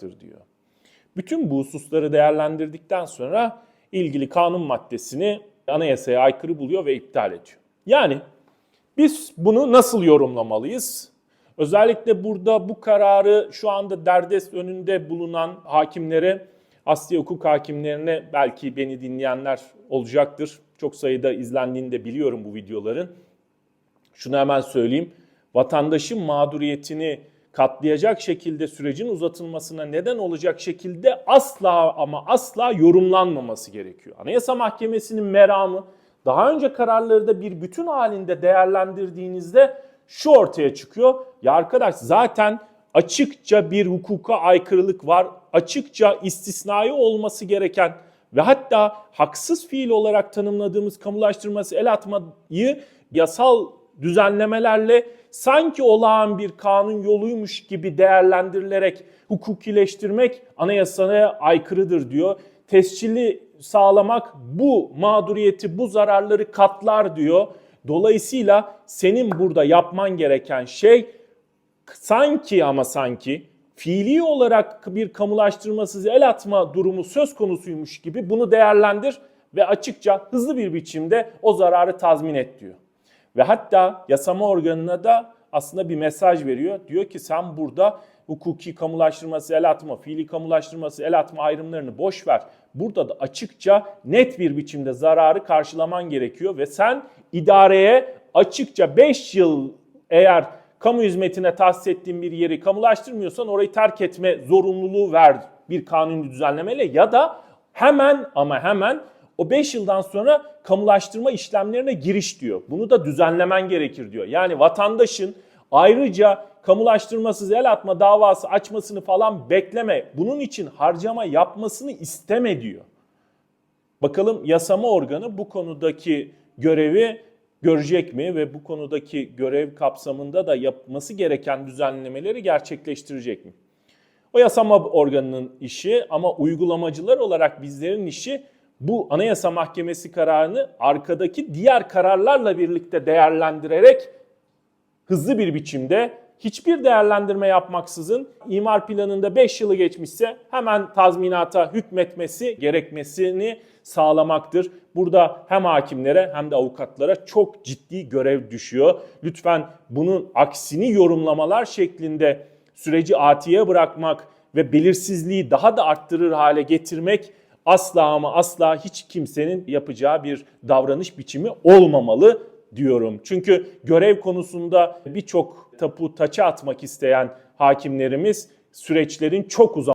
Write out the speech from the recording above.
diyor. Bütün bu hususları değerlendirdikten sonra ilgili kanun maddesini anayasaya aykırı buluyor ve iptal ediyor. Yani biz bunu nasıl yorumlamalıyız? Özellikle burada bu kararı şu anda derdest önünde bulunan hakimlere, asli hukuk hakimlerine belki beni dinleyenler olacaktır. Çok sayıda izlendiğini de biliyorum bu videoların. Şunu hemen söyleyeyim. Vatandaşın mağduriyetini katlayacak şekilde sürecin uzatılmasına neden olacak şekilde asla ama asla yorumlanmaması gerekiyor. Anayasa Mahkemesi'nin meramı daha önce kararları da bir bütün halinde değerlendirdiğinizde şu ortaya çıkıyor. Ya arkadaş zaten açıkça bir hukuka aykırılık var. Açıkça istisnai olması gereken ve hatta haksız fiil olarak tanımladığımız kamulaştırması el atmayı yasal düzenlemelerle sanki olağan bir kanun yoluymuş gibi değerlendirilerek hukukileştirmek anayasaya aykırıdır diyor. Tescilli sağlamak bu mağduriyeti, bu zararları katlar diyor. Dolayısıyla senin burada yapman gereken şey sanki ama sanki fiili olarak bir kamulaştırmasız el atma durumu söz konusuymuş gibi bunu değerlendir ve açıkça hızlı bir biçimde o zararı tazmin et diyor. Ve hatta yasama organına da aslında bir mesaj veriyor. Diyor ki sen burada hukuki kamulaştırması el atma, fiili kamulaştırması el atma ayrımlarını boş ver. Burada da açıkça net bir biçimde zararı karşılaman gerekiyor ve sen idareye açıkça 5 yıl eğer kamu hizmetine tahsis ettiğin bir yeri kamulaştırmıyorsan orayı terk etme zorunluluğu ver bir kanuni düzenlemeyle ya da hemen ama hemen o 5 yıldan sonra kamulaştırma işlemlerine giriş diyor. Bunu da düzenlemen gerekir diyor. Yani vatandaşın ayrıca kamulaştırmasız el atma davası açmasını falan bekleme. Bunun için harcama yapmasını isteme diyor. Bakalım yasama organı bu konudaki görevi görecek mi ve bu konudaki görev kapsamında da yapması gereken düzenlemeleri gerçekleştirecek mi? O yasama organının işi ama uygulamacılar olarak bizlerin işi bu Anayasa Mahkemesi kararını arkadaki diğer kararlarla birlikte değerlendirerek hızlı bir biçimde hiçbir değerlendirme yapmaksızın imar planında 5 yılı geçmişse hemen tazminata hükmetmesi gerekmesini sağlamaktır. Burada hem hakimlere hem de avukatlara çok ciddi görev düşüyor. Lütfen bunun aksini yorumlamalar şeklinde süreci atiye bırakmak ve belirsizliği daha da arttırır hale getirmek asla ama asla hiç kimsenin yapacağı bir davranış biçimi olmamalı diyorum. Çünkü görev konusunda birçok tapu taça atmak isteyen hakimlerimiz süreçlerin çok uzak